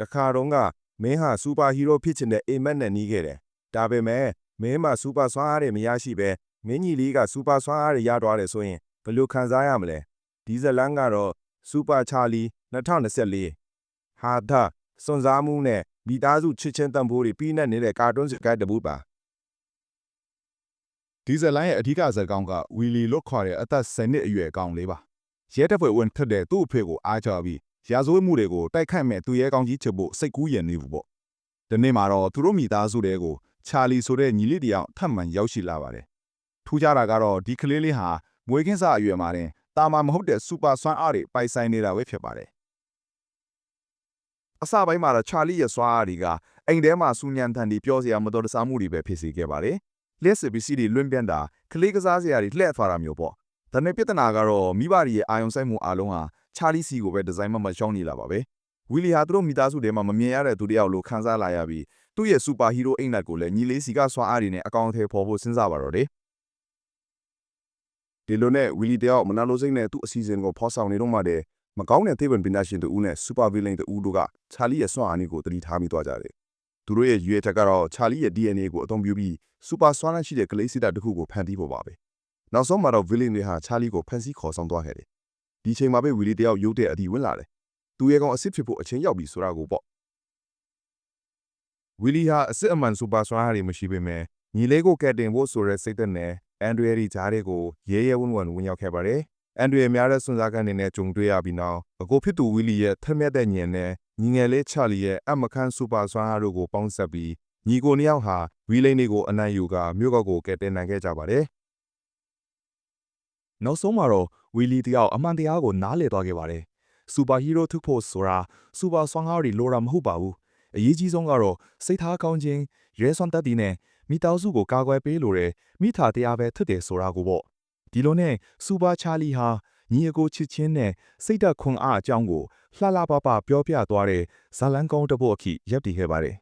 တခါတော့ကမင်းဟာစူပါဟီးရိုးဖြစ်ချင်တဲ့အိမ်မက်နဲ့နီးခဲ့တယ်ဒါပေမဲ့မင်းမှာစူပါစွမ်းအားတွေမရရှိပဲမင်းကြီးလေးကစူပါစွမ်းအားတွေရသွားတယ်ဆိုရင်ဘယ်လိုခံစားရမလဲဒီဇလန်ကတော့စူပါချာလီ2024ဟာဒါစွန်စားမှုနဲ့မိသားစုချစ်ချင်းတန်ဖိုးတွေပြီးနဲ့နေတဲ့ကာတွန်းစကားတစ်ပုဒ်ပါဒီဇယ်လိုင်းရဲ့အဓိကဇာတ်ကောင်ကဝီလီလို့ခေါ်တဲ့အသက်10နှစ်အရွယ်ကောင်လေးပါရဲတပ်ဖွဲ့ဝင်ထက်တဲ့သူ့အဖေကိုအားချပြီး ရာဇဝတ်မှုတွေကိုတိုက်ခတ်မဲ့သူရဲကောင်ကြီးချစ်ဖို့စိတ်ကူးရင်နေဘူးပေါ့ဒီနေ့မှာတော့သူတို့မိသားစုတွေကိုချာလီဆိုတဲ့ညီလေးတစ်ယောက်ထပ်မံရောက်ရှိလာပါတယ်ထူးခြားတာကတော့ဒီကလေးလေးဟာမွေးကင်းစအရွယ်မှာတင်တာမန်မဟုတ်တဲ့စူပါဆွမ်းအားတွေပိုင်ဆိုင်နေတာပဲဖြစ်ပါတယ်အစပိုင်းမှာတော့ချာလီရဲ့စွမ်းအားတွေကအိမ်ထဲမှာစူညံတန်ဒီပြောစရာမတော်တဆမှုတွေပဲဖြစ်စေခဲ့ပါတယ်လက်စပစ္စည်းတွေလွင့်ပြန်တာကလေးကစားစရာတွေလှည့်သွားတာမျိုးပေါ့ ဒါနဲ့ပြဿနာကတော့မိဘတွေရဲ့အာယုံဆိုင်မှုအလုံးဟာချာလီစီကိုပဲဒီဇိုင်းမှမရှောင်းနေလာပါပဲဝီလီဟာသူတို့မိသားစုထဲမှာမမြင်ရတဲ့သူတစ်ယောက်လိုခံစားလာရပြီးသူ့ရဲ့စူပါဟီးရိုးအိမ်နက်ကိုလည်းညီလေးစီကစွမ်းအားတွေနဲ့အကောင့်အထည်ဖော်ဖို့စဉ်းစားပါတော့တယ်ဒီလိုနဲ့ဝီလီတယောက်မနာလိုစိတ်နဲ့သူ့အစီအစဉ်ကိုဖော်ဆောင်နေတော့မှတဲ့မကောင်းတဲ့သေဗန်ပင်နာရှင်တူဦးနဲ့စူပါဗီလိန်တူဦးတို့ကချာလီရဲ့စွမ်းအားတွေကိုတတိထားမိသွားကြတယ်သူတို့ရဲ့ရွေးချက်ကတော့ချာလီရဲ့ DNA ကိုအသုံးပြုပြီးစူပါစွမ်းအားရှိတဲ့ကလေးစစ်တပ်တစ်ခုကိုဖန်တီးဖို့ပါပဲ နောက်ဆုံးမှာတော့ဗီလိန်တွေဟာချာလီကိုဖန်ဆီးခေါ်ဆောင်သွားခဲ့တယ်ဒီချိန်မှာပဲဝီလီတယောက်ရုတ်တဲ့အတီဝင်လာတယ်သူရဲ့ကောင်အစ်စ်ဖြစ်ဖို့အချင်းရောက်ပြီဆိုတာကိုပေါ့ဝီလီဟာအစ်စ်အမှန်စူပါစွမ်းအားတွေမရှိပေမဲ့ညီလေးကိုကယ်တင်ဖို့ဆိုတဲ့စိတ်သက်နဲ့အန်ဒရီယာဒီဂျားတွေကိုရဲရဲဝံ့ဝံ့ဝင်ရောက်ခဲ့ပါတယ်။အန်ဒရီယာများတဲ့စွန်စားကန်တွေနဲ့ကြုံတွေ့ရပြီးနောက်အကိုဖြစ်သူဝီလီရဲ့ထက်မြက်တဲ့ညင်နဲ့ညီငယ်လေးချာလီရဲ့အမခန်းစူပါစွမ်းအားတို့ကိုပေါင်းစပ်ပြီးညီကိုနှစ်ယောက်ဟာဝီလိန်တွေကိုအနိုင်ယူကမြို့ကောက်ကိုကယ်တင်နိုင်ခဲ့ကြပါတယ်။ နောက်ဆုံးမှာတော့ဝီလီတယောက်အမှန်တရားကိုနားလည်သွားခဲ့ပါတယ်။စူပါဟီးရိုးထုဖို့ဆိုတာစူပါစွမ်းအားတွေလိုတာမဟုတ်ပါဘူး။အရေးကြီးဆုံးကတော့စိတ်ထားကောင်းခြင်းရဲစွမ်းတက်တည်နဲ့မိသားစုကိုကာကွယ်ပေးလို့တဲ့မိသားတရားပဲဖြစ်တယ်ဆိုတာကိုပေါ့ဒီလိုနဲ့စူပါချာလီဟာညီအကိုချစ်ချင်းနဲ့စိတ်ဓာတ်ခွန်အားအကြောင်းကိုလှလှပပပြောပြသွားတဲ့ဇာလန်ကောင်းတစ်ပုဒ်အခီရပ်တည်ခဲ့ပါတယ်